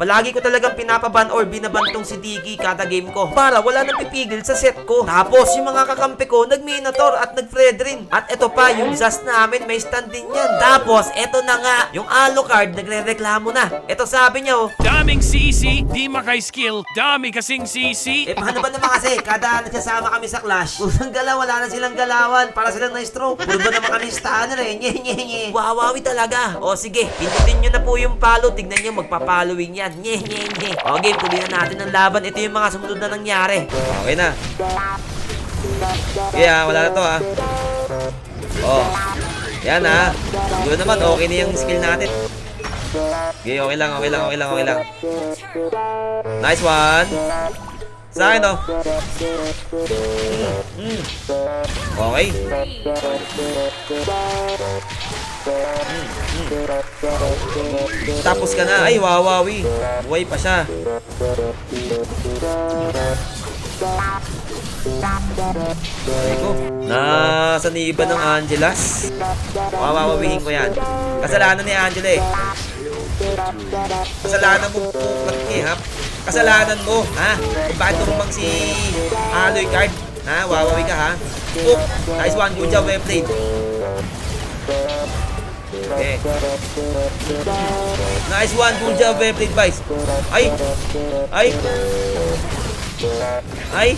Palagi ko talagang pinapaban or binaban tong si Diggy kada game ko para wala nang pipigil sa set ko. Tapos yung mga kakampi ko nag-Minotaur at nag-Fredrin. At eto pa, yung Zas namin may stand din yan. Tapos eto na nga, yung Alucard nagre-reklamo na. Eto sabi niya oh, Daming CC, di makay-skill. Dami kasing CC. Eh, paano ba naman kasi? Kada nagsasama kami sa Clash, unang galaw, wala na silang galawan. Para silang na-stroke. Puro ba naman kami stunner eh? Nye, nye, nye. Wawawi talaga. O sige, pindutin nyo na po yung follow. Tignan nyo, magpa-following yan. Nye, nye, nye. O game, tuloy na natin ang laban. Ito yung mga sumunod na nangyari. Okay na. Kaya, wala na to ah. Oh. Yan ah. Yun naman, okay na yung skill natin. Okay, okay lang, okay lang, okay lang, okay lang. Nice one. Sa akin, oh. Mm, mm. Okay. Mm, mm. Tapos ka na. Ay, wawawi. Buhay pa siya. Ay ko. Nasa iba ng Angelas. Wawawihin ko yan. Kasalanan ni Angela eh. Kasalanan mo po, Matki, ha? Kasalanan mo, ha? Kung bakit tumumang si Aloy Card, ha? Wawawi ka, ha? Oh, nice one, good job, well. Okay. Nice one, good job, well played, Vice. Ay! Ay! Ay!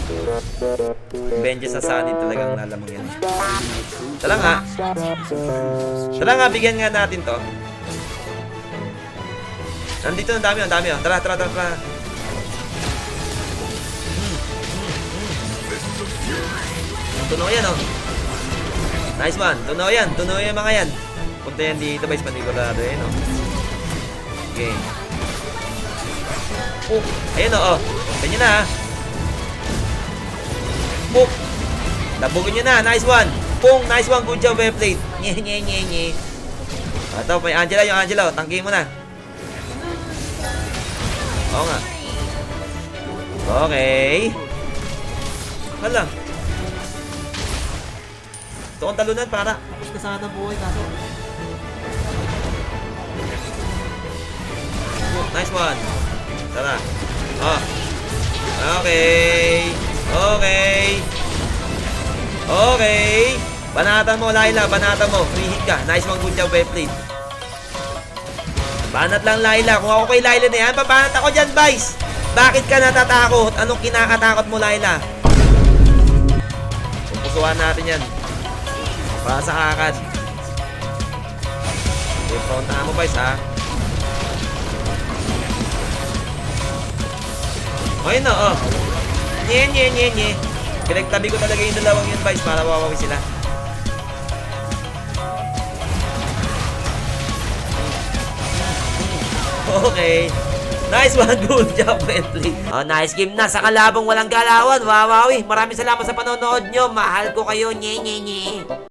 Benjes sa Sunny talagang lalamang yan. Tala nga. Tala nga, bigyan nga natin to. Nandito ang dami, ang dami. oh. Tara, tara, tara, tara. Tunaw yan, oh. Nice one. Tunaw yan. Tunaw yan, mga yan. Punta yan dito, guys. Panigurado yan, oh. Okay. Oh, ayun, oh. oh. Ganyan na, ha. Puk. Labugin nyo na. Nice one. Pung, nice one. Good job, well played. Nye, nye, nye, nye. Ito, may Angela, yung Angela. oh. Tangkihin mo na. Oo nga. Okay. Hala. Ito ang talunan para. Tapos na sana buhay kaso. Oh, nice one. Tara. Oh. Okay. Okay. Okay. Banatan mo, Laila. Banatan mo. Free hit ka. Nice one. Good job, well played. Banat lang, Laila. Kung ako kay Laila na yan, pabanat ako dyan, Vice. Bakit ka natatakot? Anong kinakatakot mo, Laila? Pupusuan natin yan. Para sa kakad. Okay, frontahan mo, Vice, ha? Ayun na, oh. Nye, nye, nye, nye. Pinagtabi ko talaga yung dalawang yun, Vice, para wawawi sila. Okay. Nice one, good job, Bentley. Oh, nice game na. Sa kalabang walang galawan, wawawi. Maraming salamat sa panonood nyo. Mahal ko kayo. Nye, nye, nye.